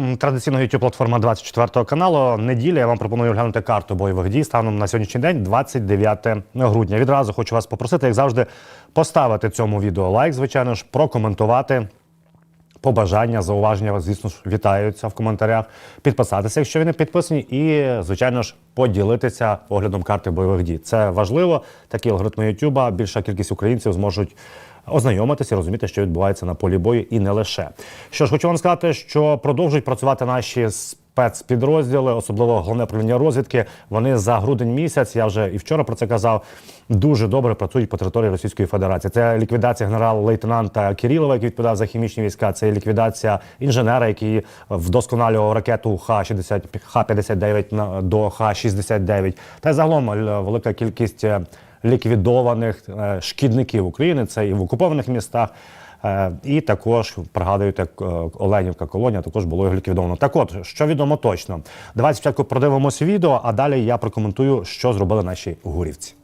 М, Традиційна youtube платформа 24 каналу. Неділя я вам пропоную оглянути карту бойових дій станом на сьогоднішній день, 29 грудня. Відразу хочу вас попросити, як завжди, поставити цьому відео лайк, звичайно ж, прокоментувати. Побажання, зауваження, звісно ж, вітаються в коментарях. Підписатися, якщо ви не підписані, і, звичайно ж, поділитися оглядом карти бойових дій. Це важливо. Такі алгоритми Ютуба. Більша кількість українців зможуть ознайомитися розуміти, що відбувається на полі бою, і не лише. Що ж, хочу вам сказати, що продовжують працювати наші спецпідрозділи, особливо головне управління розвідки. Вони за грудень місяць, я вже і вчора про це казав. Дуже добре працюють по території Російської Федерації. Це ліквідація генерал-лейтенанта Кирилова, який відповідав за хімічні війська. Це ліквідація інженера, який вдосконалював ракету Х-60, Х-59 на- до Х-69. Та й загалом е, велика кількість е, ліквідованих е, шкідників України. Це і в окупованих містах. Е, І також пригадуєте, е, Оленівка колонія також було ліквідовано. Так от, що відомо точно. Давайте спочатку продивимося відео, а далі я прокоментую, що зробили наші гурівці.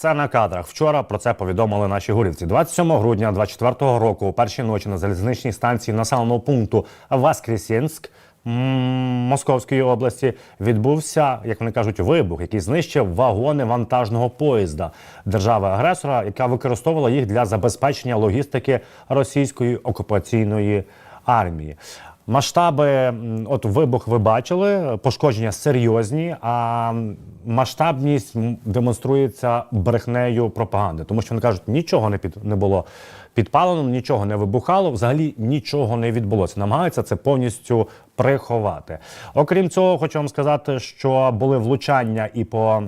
Це на кадрах. Вчора про це повідомили наші гурівці. 27 грудня 24 року, у першій ночі на залізничній станції населеного пункту Воскресенськ м, Московської області відбувся, як вони кажуть, вибух, який знищив вагони вантажного поїзда держави-агресора, яка використовувала їх для забезпечення логістики російської окупаційної армії. Масштаби, от вибух ви бачили, пошкодження серйозні, а масштабність демонструється брехнею пропаганди, тому що вони кажуть, нічого не під не було підпалено, нічого не вибухало, взагалі нічого не відбулося. Намагаються це повністю приховати. Окрім цього, хочу вам сказати, що були влучання і по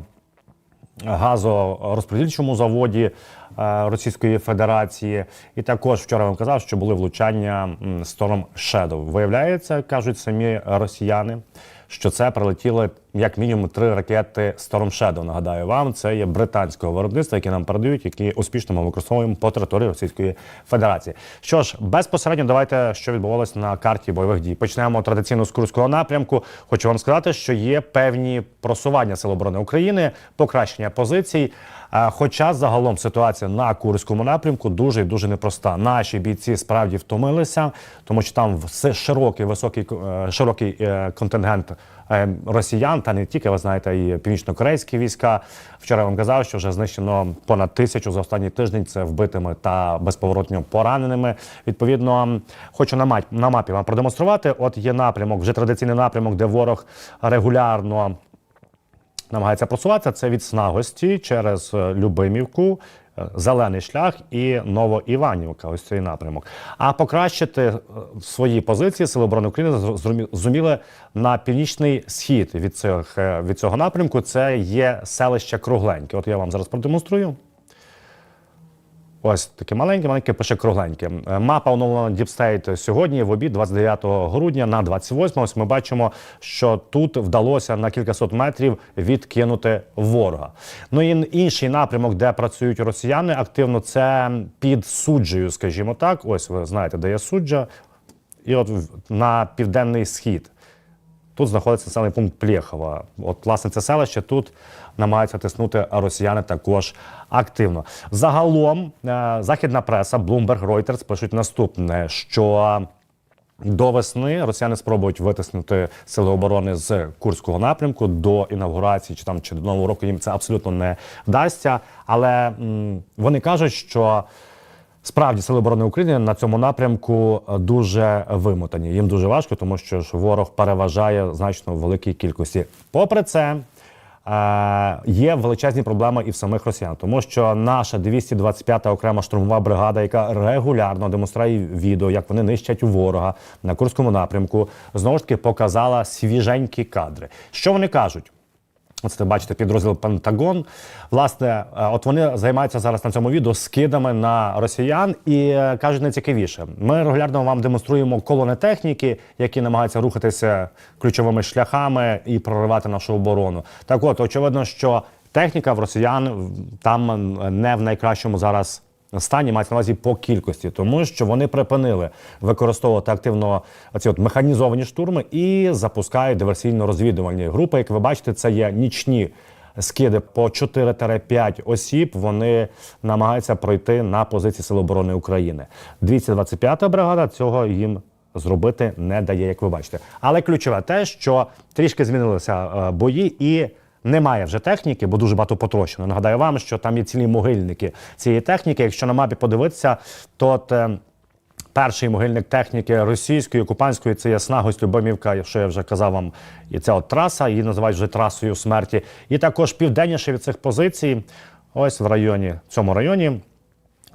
газорозподільчому заводі Російської Федерації. І також вчора вам казав, що були влучання Storm Shadow. Виявляється, кажуть самі росіяни, що це прилетіли як мінімум три ракети Storm Shadow. Нагадаю вам, це є британського виробництва, які нам передають, які успішно ми використовуємо по території Російської Федерації. Що ж, безпосередньо давайте що відбувалося на карті бойових дій. Почнемо традиційно з Курського напрямку. Хочу вам сказати, що є певні просування Сил оборони України, покращення позицій. Хоча загалом ситуація на Курському напрямку дуже і дуже непроста. Наші бійці справді втомилися, тому що там все широкий високий е, широкий е, контингент е, росіян, та не тільки ви знаєте, і північно-корейські війська. Вчора я вам казав, що вже знищено понад тисячу за останній тиждень. Це вбитими та безповоротньо пораненими. Відповідно, хочу на мапі, на мапі вам продемонструвати. От є напрямок, вже традиційний напрямок, де ворог регулярно намагається просуватися. Це від Снагості через е, Любимівку, е, Зелений шлях і Новоіванівка. Ось цей напрямок. А покращити е, свої позиції Сили оборони України зуміли на північний схід від цих від цього напрямку. Це є селище Кругленьке. От я вам зараз продемонструю. Ось таке маленьке, маленьке, пише кругленьке. Е, Мапа оновлена State сьогодні в обід, 29 грудня на 28. Ось ми бачимо, що тут вдалося на кількасот метрів відкинути ворога. Ну і інший напрямок, де працюють росіяни активно, це під суджею, скажімо так. Ось ви знаєте, де є суджа, і от на південний схід. Тут знаходиться населений пункт Плєхова. От, власне, це селище тут намагаються тиснути росіяни також активно. Загалом, е, західна преса, Bloomberg, Reuters пишуть наступне: що до весни росіяни спробують витиснути сили оборони з Курського напрямку до інавгурації чи там чи до нового року їм це абсолютно не вдасться. Але м, вони кажуть, що Справді сили оборони України на цьому напрямку е, дуже вимотані. Їм дуже важко, тому що ж ворог переважає значно в великій кількості. Попри це. е, Є величезні проблеми і в самих росіян, тому що наша 225-та окрема штурмова бригада, яка регулярно демонструє відео, як вони нищать ворога на Курському напрямку, знову ж таки показала свіженькі кадри. Що вони кажуть? Це бачите підрозділ Пентагон. Власне, е, от вони займаються зараз на цьому відео скидами на росіян і е, кажуть найцікавіше. Ми регулярно вам демонструємо колони техніки, які намагаються рухатися ключовими шляхами і проривати нашу оборону. Так, от очевидно, що техніка в росіян там е, не в найкращому зараз стані мається на увазі по кількості, тому що вони припинили використовувати активно ці от механізовані штурми і запускають диверсійно-розвідувальні групи. Як ви бачите, це є нічні скиди по 4-5 осіб. Вони намагаються пройти на позиції Сил оборони України. 225-та бригада цього їм зробити не дає, як ви бачите. Але ключове те, що трішки змінилися е, бої і. Немає вже техніки, бо дуже багато потрощено. Нагадаю вам, що там є цілі могильники цієї техніки. Якщо на мапі подивитися, то от, е, перший могильник техніки російської, окупантської це Ясна Гостюбомівка, що я вже казав вам, і ця от траса, її називають вже трасою смерті. І також південніше від цих позицій, ось в районі, в цьому районі,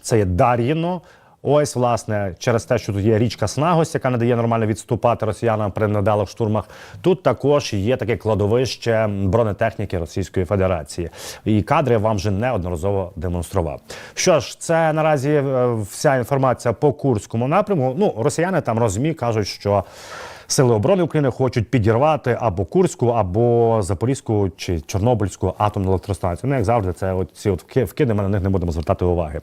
це є Дар'їно. Ось, власне, через те, що тут є річка Снагось, яка не дає нормально відступати росіянам при недалих штурмах. Тут також є таке кладовище бронетехніки Російської Федерації. І кадри вам вже неодноразово демонстрував. Що ж, це наразі е, вся інформація по Курському напрямку. Ну, росіяни там розмі кажуть, що. Сили оборони України хочуть підірвати або Курську, або Запорізьку чи Чорнобильську атомну електростанцію. Ну, як завжди, це от ці от вки- вкиди, ми на них не будемо звертати уваги.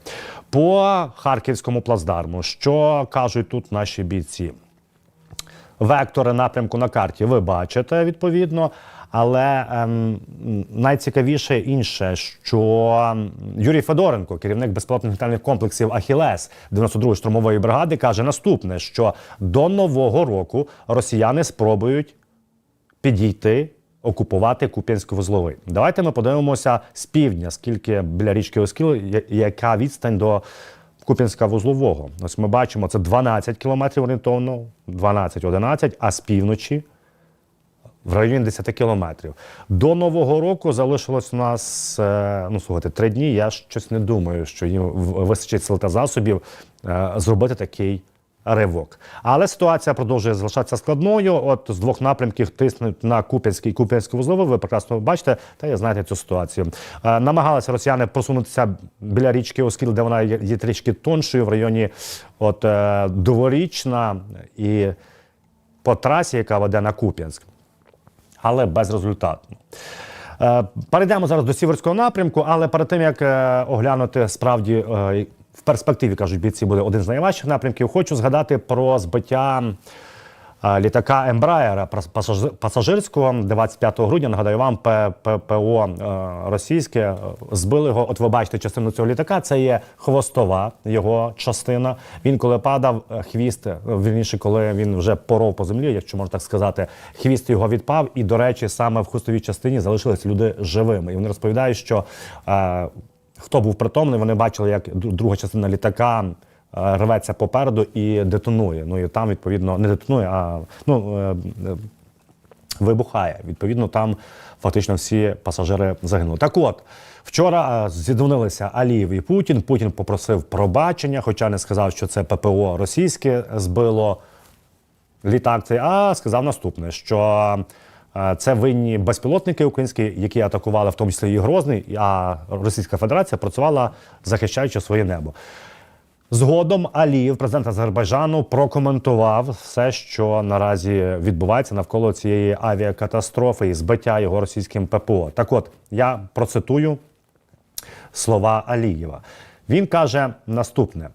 По харківському плацдарму, що кажуть тут наші бійці? Вектори напрямку на карті ви бачите відповідно. Але ем, найцікавіше інше, що Юрій Федоренко, керівник безпілотних літальних комплексів Ахілес 92-ї штурмової бригади, каже наступне: що до нового року росіяни спробують підійти, окупувати Куп'янський вузловий. Давайте ми подивимося з півдня, скільки біля річки Оскіл, яка відстань до Куп'янська вузлового. Ось ми бачимо, це 12 кілометрів орієнтовно, 12-11, а з півночі в районі 10 кілометрів. До Нового року залишилось у нас, е, ну слухайте, три дні. Я щось не думаю, що їм вистачить сил та засобів е, зробити такий ривок. Але ситуація продовжує залишатися складною. От з двох напрямків тиснуть на Куп'янський і Куп'янський вузловий. Ви прекрасно бачите, та я знаєте цю ситуацію. Е, намагалися росіяни просунутися біля річки Оскіл, де вона є, трішки тоншою в районі от е, Доворічна і по трасі, яка веде на Куп'янськ але безрезультатно. Е, Перейдемо зараз до сіверського напрямку, але перед тим як е, оглянути справді е, в перспективі кажуть бійці буде один з найважчих напрямків. Хочу згадати про збиття літака Ембраєра пасажирського 25 грудня. Нагадаю вам, П- П- ПО е, російське е, збили його. От ви бачите частину цього літака. Це є хвостова його частина. Він коли падав, е, хвіст е, вірніше, коли він вже поров по землі, якщо можна так сказати, хвіст його відпав. І до речі, саме в хвостовій частині залишились люди живими. І вони розповідають, що хто був притомний, вони бачили, як друга частина літака. Е, Рветься попереду і детонує. Ну і там відповідно не детонує, а ну е, е, вибухає. Відповідно, там фактично всі пасажири загинули. Так от, вчора зідзвонилися Алієв і Путін. Путін попросив пробачення, хоча не сказав, що це ППО російське збило літак цей, а сказав наступне: що це винні безпілотники українські, які атакували в тому числі і Грозний, а Російська Федерація працювала захищаючи своє небо. Згодом Аліїв, президент Азербайджану, прокоментував все, що наразі відбувається навколо цієї авіакатастрофи і збиття його російським ППО. Так от я процитую слова Алієва. Він каже наступне: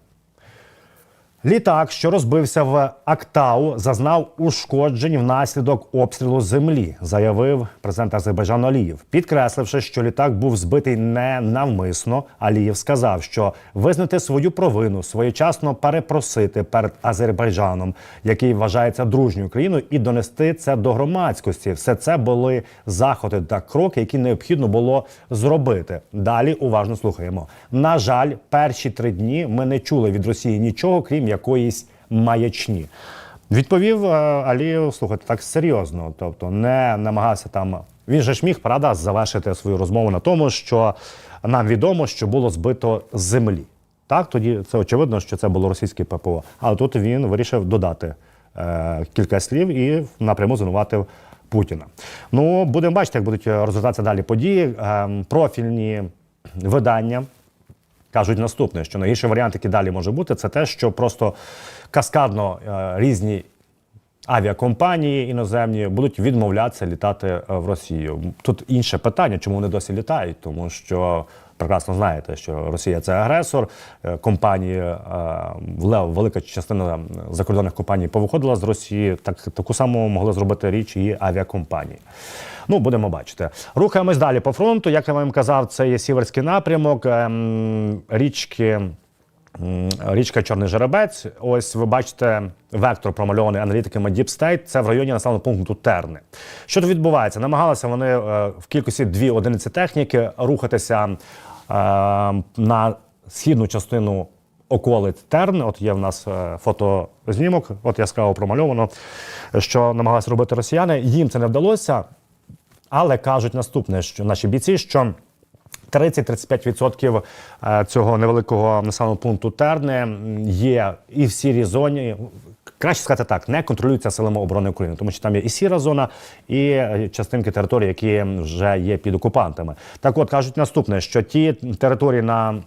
Літак, що розбився в Актау, зазнав ушкоджень внаслідок обстрілу землі, заявив президент Азербайджану Алієв. Підкресливши, що літак був збитий не навмисно, Алієв сказав, що визнати свою провину, своєчасно перепросити перед Азербайджаном, який вважається дружньою країною, і донести це до громадськості. Все це були заходи та кроки, які необхідно було зробити. Далі уважно слухаємо. На жаль, перші три дні ми не чули від Росії нічого, крім якоїсь маячні. Відповів е, Алієв, слухайте, так серйозно, тобто не намагався там. Він же ж міг правда завершити свою розмову на тому, що нам відомо, що було збито землі. Так, тоді це очевидно, що це було російське ППО. А тут він вирішив додати е, кілька слів і напряму звинуватив Путіна. Ну, будемо бачити, як будуть розвиватися далі події. Е, профільні видання кажуть наступне: що найгірший варіант, який далі може бути, це те, що просто каскадно е, різні авіакомпанії іноземні будуть відмовлятися літати е, в Росію. Тут інше питання, чому вони досі літають, тому що прекрасно знаєте, що Росія це агресор. Е, Компанії е, велика частина закордонних компаній повиходила з Росії. Так таку саму могли зробити річ і авіакомпанії. Ну, будемо бачити. Рухаємось далі по фронту. Як я вам казав, це є сіверський напрямок ем, річки. Річка Чорний Жеребець. Ось ви бачите вектор промальований аналітиками Deep State. Це в районі населеного пункту Терни. Що тут відбувається? Намагалися вони е, в кількості дві одиниці техніки рухатися на східну частину околиць Терни. От є в нас е, фотознімок, от яскраво промальовано, що намагалися робити росіяни. Їм це не вдалося, але кажуть наступне, що наші бійці, що 30-35% е, цього невеликого населеного пункту Терни є і в сірій зоні. Краще сказати так, не контролюються силами оборони України, тому що там є і сіра зона, і е, частинки території, які вже є під окупантами. Так от кажуть наступне, що ті території на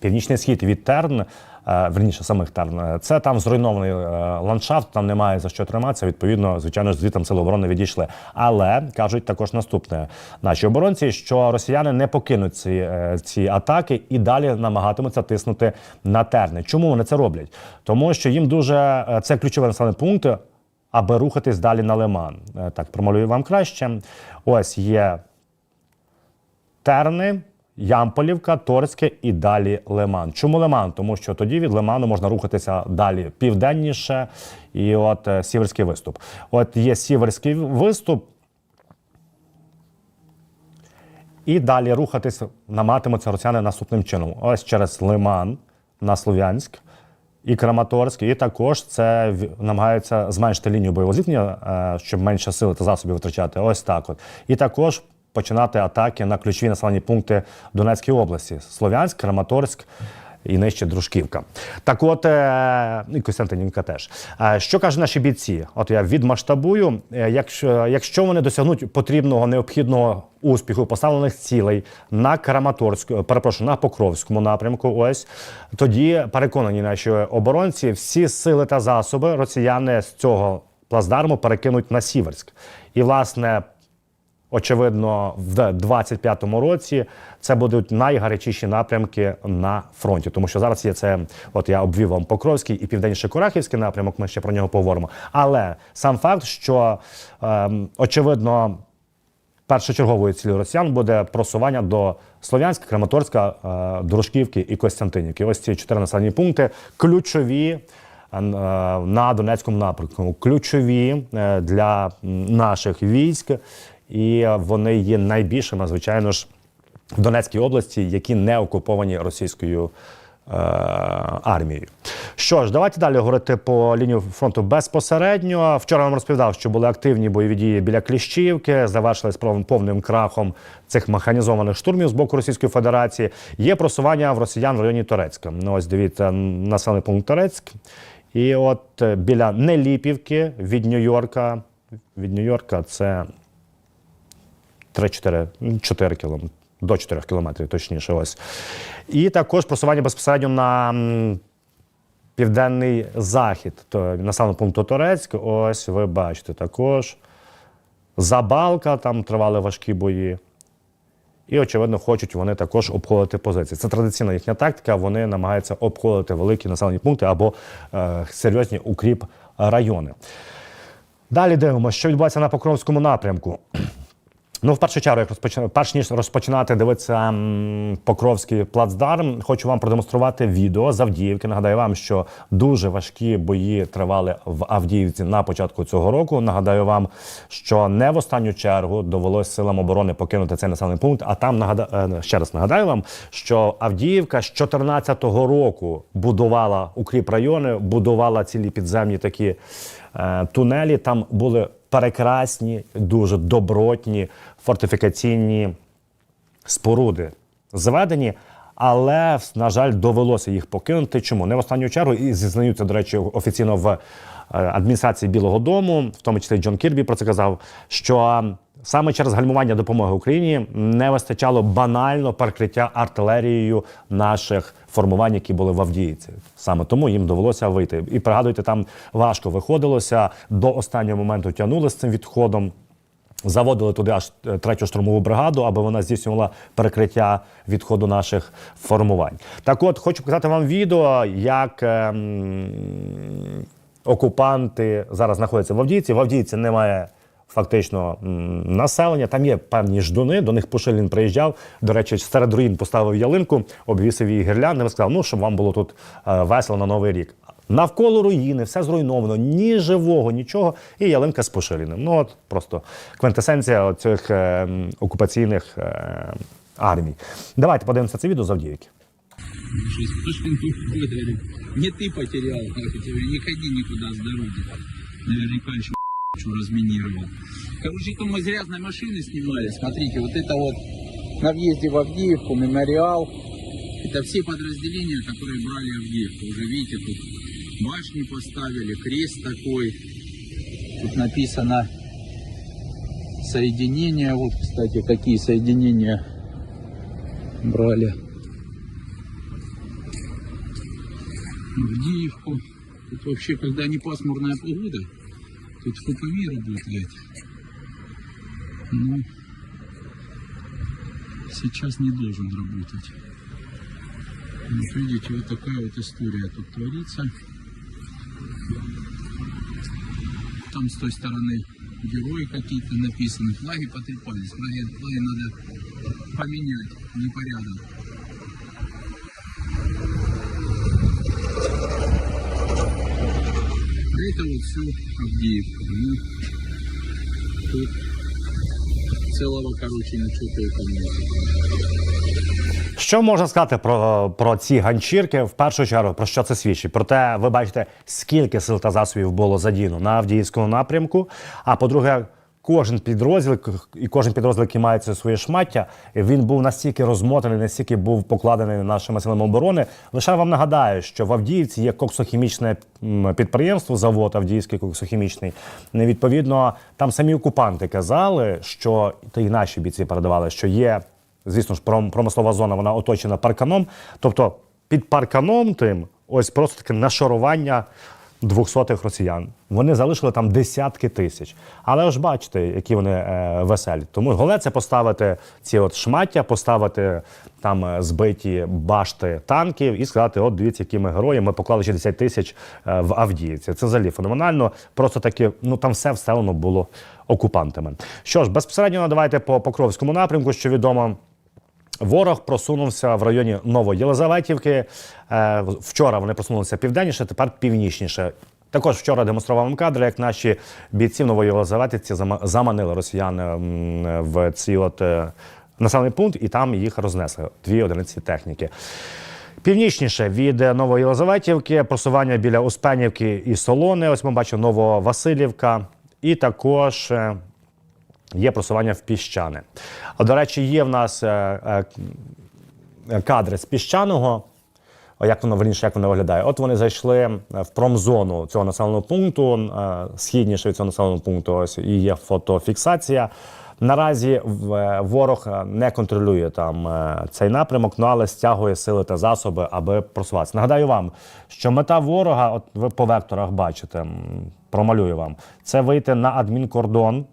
північний схід від Терн, верніше самих Терн, е, це там зруйнований е, ландшафт, там немає за що триматися. Відповідно, звичайно ж, звітом сили оборони відійшли. Але кажуть також наступне: наші оборонці, що росіяни не покинуть ці, е, ці атаки і далі намагатимуться тиснути на терни. Чому вони це роблять? Тому що їм дуже е, це ключовий населений пункт. Аби рухатись далі на Лиман. Е, Так, промалюю вам краще. Ось є Терни, Ямполівка, Торське і далі Лиман. Чому Лиман? Тому що тоді від Лиману можна рухатися далі південніше, і от е, сіверський виступ. От є сіверський виступ. І далі рухатись намагатимуться росіяни наступним чином. Ось через Лиман на Слов'янськ і Краматорськ. І також це намагаються зменшити лінію бойового зіткнення, е, щоб менше сили та засобів витрачати. Ось так от. І також починати атаки на ключові населені пункти Донецької області: Слов'янськ, Краматорськ. І нижче Дружківка. Так от, е, і Костянтинівка теж. Е, Що кажуть наші бійці? От я відмасштабую. Е, Якщо, якщо вони досягнуть потрібного необхідного успіху поставлених цілей на Краматорську, перепрошую, на Покровському напрямку, ось тоді переконані наші оборонці, всі сили та засоби росіяни з цього плацдарму перекинуть на Сіверськ. І, власне, Очевидно, в 25-му році це будуть найгарячіші напрямки на фронті, тому що зараз є це. От я обвів вам Покровський і південніше Курахівський напрямок. Ми ще про нього поговоримо. Але сам факт, що ем, очевидно. Першочерговою цілею росіян буде просування до Слов'янська, Краматорська, е, Дружківки і Костянтинівки. Ось ці чотири населені пункти ключові е, на Донецькому напрямку, ключові е, для наших військ, і вони є найбільшими, звичайно ж, в Донецькій області, які не окуповані російською е, армією. Що ж, давайте далі говорити по лінію фронту безпосередньо. Вчора вам розповідав, що були активні бойові дії біля Кліщівки, завершились повним крахом цих механізованих штурмів з боку Російської Федерації. Є просування в росіян в районі Торецька. Ну, ось дивіться, населений пункт Торецьк. І от е, біля Неліпівки від Нью-Йорка. Від Нью-Йорка це 3-4 4 кілометри. До 4 кілометрів, точніше, ось. І також просування безпосередньо на південний захід, то населеного пункту Торецьк. Ось ви бачите також. Забалка, там тривали важкі бої. І, очевидно, хочуть вони також обходити позиції. Це традиційна їхня тактика. Вони намагаються обходити великі населені пункти або е, серйозні укріп райони. Далі дивимося, що відбувається на Покровському напрямку. Ну, в першу чергу, як розпочина... перш ніж розпочинати дивитися Покровський плацдарм, хочу вам продемонструвати відео з Авдіївки. Нагадаю вам, що дуже важкі бої тривали в Авдіївці на початку цього року. Нагадаю вам, що не в останню чергу довелось силам оборони покинути цей населений пункт. А там нагада... е, ще раз нагадаю вам, що Авдіївка з 2014 року будувала укріп райони, будувала цілі підземні такі е, тунелі. Там були прекрасні, дуже добротні фортифікаційні споруди зведені. Але, на жаль, довелося їх покинути. Чому? Не в останню чергу, і зізнаються, до речі, офіційно в е, адміністрації Білого Дому, в тому числі Джон Кірбі про це казав, що саме через гальмування допомоги Україні не вистачало банально перекриття артилерією наших формувань, які були в Авдіївці. Саме тому їм довелося вийти. І пригадуйте, там важко виходилося до останнього моменту тягнули з цим відходом. Заводили туди аж е, третю штурмову бригаду, аби вона здійснювала перекриття відходу наших формувань. Так от хочу показати вам відео, як ем, окупанти зараз знаходяться в Авдіївці. В Авдіївці немає фактично населення. Там є певні ждуни. До них Пушилін приїжджав. До речі, серед руїн поставив ялинку, обвісив її гірляндами. Сказав, ну щоб вам було тут е, весело на новий рік. Навколо руїни, все зруйновано, ні живого, нічого, і ялинка з Пушиліним. Ну от просто квинтесенція цих е, окупаційних е, армій. Давайте подивимося це відео з Авдіївки. Не ты потерял, не ходи никуда с дороги. Наверняка что разминировал. Короче, мы грязной машины снимали. Смотрите, вот это вот на въезде в Авдеевку, мемориал. Это все подразделения, которые брали Авдеевку. Уже видите, тут башни поставили, крест такой. Тут написано соединения. Вот, кстати, какие соединения брали. Авдеевку. Тут вообще, когда не пасмурная погода, тут ФПВ работает. Но сейчас не должен работать. Вот видите, вот такая вот история тут творится. Там с той стороны герои какие-то написаны. Флаги потрепались. Флаги, флаги надо поменять. Непорядок. А всю вот. Ну, тут целого, короче, ничего толком нет. Що можна сказати про, про ці ганчірки? В першу чергу, про що це свідчить? Проте ви бачите, скільки сил та засобів було задіяно на Авдіївському напрямку. А по-друге, кожен підрозділ і кожен підрозділ, який має це своє шмаття, він був настільки розмотаний, настільки був покладений нашими силами оборони. Лише вам нагадаю, що в Авдіївці є коксохімічне підприємство, завод Авдіївський коксохімічний. Відповідно, там самі окупанти казали, що та й наші бійці передавали, що є звісно ж, пром- промислова зона вона оточена парканом. Тобто під парканом тим ось просто таке нашарування двохсотих росіян. Вони залишили там десятки тисяч. Але ж бачите, які вони е, веселі. Тому головне це поставити ці от шмаття, поставити там е, збиті башти танків і сказати: от дивіться, які ми герої. Ми поклали 60 тисяч е, в Авдіївці. Це взагалі феноменально. Просто таки, ну там все вселено було окупантами. Що ж, безпосередньо давайте по Покровському напрямку, що відомо. Ворог просунувся в районі Новоєлизаветівки. Е, Вчора вони просунулися південніше, тепер північніше. Також вчора демонстрував вам кадри, як наші бійці в Новоєлизаветівці зама- заманили росіян в цей от е, населений пункт, і там їх рознесли дві одиниці техніки. Північніше від Новоєлизаветівки просування біля Успенівки і Солони. Ось ми бачимо Нововасилівка. І також е, є просування в піщани. А, До речі, є в нас е, е, кадри з піщаного. Як воно верніше, як воно виглядає? От вони зайшли е, в промзону цього населеного пункту, східніше від цього населеного пункту. Ось і є фотофіксація. Наразі ворог не контролює там цей напрямок, ну але стягує сили та засоби, аби просуватися. Нагадаю вам, що мета ворога, от ви по векторах бачите, промалюю вам, це вийти на адмінкордон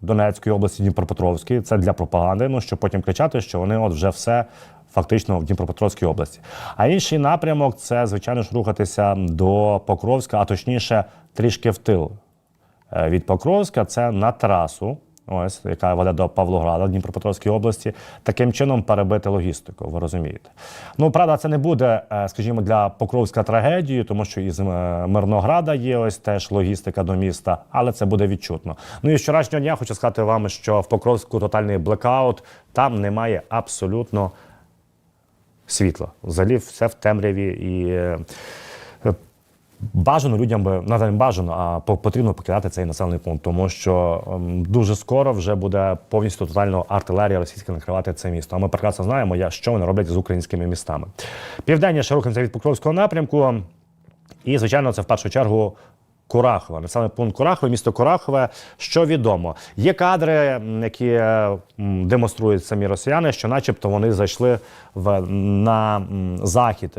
Донецької області, Дніпропетровської. Це для пропаганди, ну щоб потім кричати, що вони от вже все фактично в Дніпропетровській області. А інший напрямок це, звичайно ж, рухатися до Покровська, а точніше, трішки в тил Е, від Покровська. Це на трасу. Ось, яка веде до Павлограда в Дніпропетровській області, таким чином перебити логістику, ви розумієте. Ну, правда, це не буде, е, скажімо, для Покровська трагедією, тому що із е, Мирнограда є ось теж логістика до міста, але це буде відчутно. Ну і вчорашнього дня хочу сказати вам, що в Покровську тотальний блекаут, там немає абсолютно світла. Взагалі все в темряві і. Е, е, Бажано людям би навіть не бажано, а по- потрібно покидати цей населений пункт, тому що ем, дуже скоро вже буде повністю тотально артилерія російська накривати це місто. А ми прекрасно знаємо, що вони роблять з українськими містами. Південніше рухаємося від Покровського напрямку, і звичайно, це в першу чергу. Курахове, населений пункт Курахове, місто Курахове. Що відомо? Є кадри, які е, демонструють самі росіяни, що, начебто, вони зайшли в на захід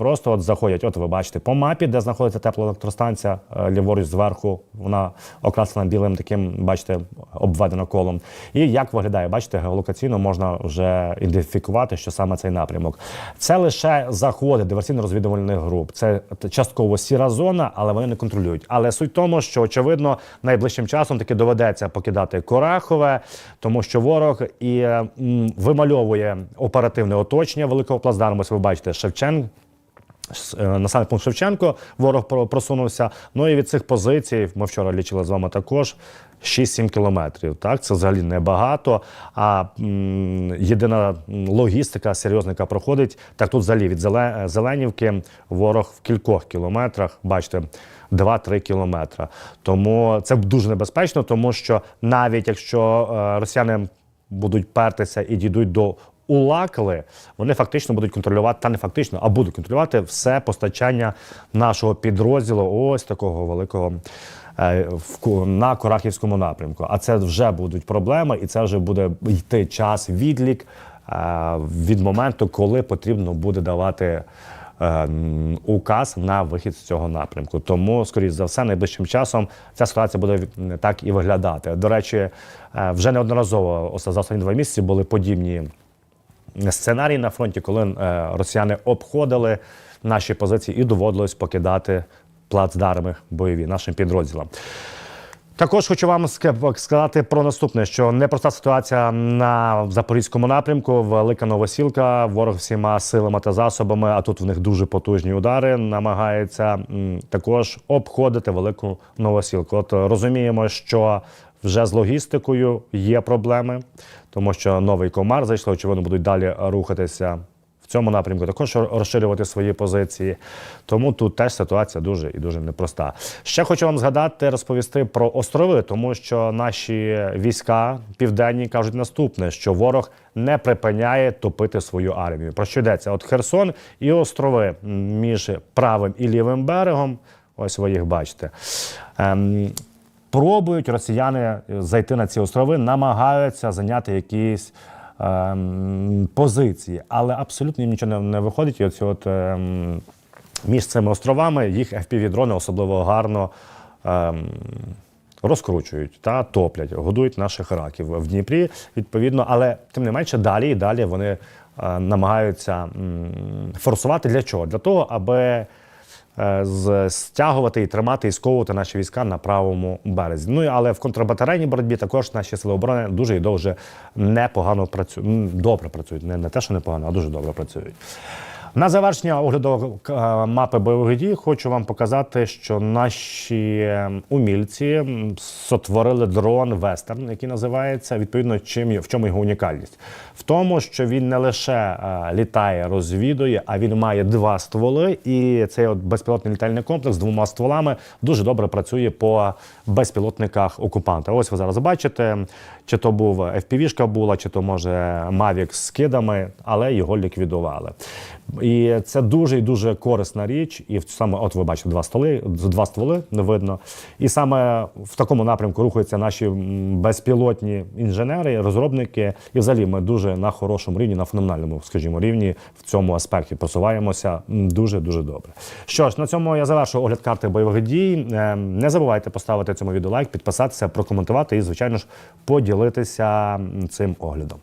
Просто от заходять. От ви бачите по мапі, де знаходиться теплоелектростанція, е, ліворуч зверху. Вона окрасена білим таким, бачите, обведено колом. І як виглядає, бачите, геолокаційно можна вже ідентифікувати, що саме цей напрямок. Це лише заходи диверсійно-розвідувальних груп. Це частково сіра зона, але вони не контролюють. Але суть в тому, що очевидно найближчим часом таки доведеться покидати Корахове, тому що ворог і м, вимальовує оперативне оточення великого плацдарму. Ось ви бачите Шевчен. Е, пункт Шевченко ворог про- просунувся. Ну і від цих позицій ми вчора лічили з вами також 6-7 кілометрів. Так, це взагалі небагато. А м, єдина логістика серйозна, яка проходить, так тут взагалі від Зеленівки ворог в кількох кілометрах. Бачите. 2-3 кілометри. Тому це дуже небезпечно, тому що навіть якщо е, росіяни будуть пертися і дійдуть до Улакли, вони фактично будуть контролювати, та не фактично, а будуть контролювати все постачання нашого підрозділу, ось такого великого е, на Корахівському напрямку. А це вже будуть проблеми, і це вже буде йти час відлік е, від моменту, коли потрібно буде давати. е, Указ на вихід з цього напрямку. Тому, скоріш за все, найближчим часом ця ситуація буде так і виглядати. До речі, вже неодноразово за останні два місяці були подібні сценарій на фронті, коли е, росіяни обходили наші позиції і доводилось покидати плацдарми бойові нашим підрозділам. Також хочу вам сказати про наступне: що непроста ситуація на запорізькому напрямку. Велика новосілка. Ворог всіма силами та засобами, а тут в них дуже потужні удари. Намагається також обходити велику новосілку. От розуміємо, що вже з логістикою є проблеми, тому що новий комар зайшли, очевидно, будуть далі рухатися в цьому напрямку також розширювати свої позиції. Тому тут теж ситуація дуже і дуже непроста. Ще хочу вам згадати, розповісти про острови, тому що наші війська південні кажуть наступне: що ворог не припиняє топити свою армію. Про що йдеться? От Херсон і острови між правим і лівим берегом. Ось ви їх бачите. Ем, пробують росіяни зайти на ці острови, намагаються зайняти якісь ем, позиції, але абсолютно їм нічого не, не виходить. І оці от, ем, між цими островами їх FPV-дрони особливо гарно. Ем, Розкручують та топлять, годують наших раків в Дніпрі, відповідно, але тим не менше далі і далі вони е, намагаються м, форсувати для чого? Для того, аби е, стягувати і тримати і сковувати наші війська на правому березі. Ну але в контрбатарейній боротьбі також наші сили оборони дуже і дуже непогано працюють. Добре працюють. Не, не те, що непогано, а дуже добре працюють. На завершення огляду е, мапи бойових дій хочу вам показати, що наші е, умільці сотворили дрон Вестерн, який називається відповідно, чим в чому його унікальність? В тому, що він не лише е, літає, розвідує, а він має два стволи, і цей от безпілотний літальний комплекс з двома стволами дуже добре працює по безпілотниках окупанта. Ось ви зараз бачите, чи то був FPV-шка була, чи то може Mavic з кидами, але його ліквідували. І це дуже і дуже корисна річ. І в- саме, от ви бачите, два столи, два стволи не видно. І саме в такому напрямку рухаються наші безпілотні інженери, розробники. І взагалі ми дуже на хорошому рівні, на феноменальному, скажімо, рівні в цьому аспекті просуваємося дуже дуже добре. Що ж, на цьому я завершую огляд карти бойових дій. Е, Не забувайте поставити цьому відео лайк, підписатися, прокоментувати і, звичайно ж, поділитися цим оглядом.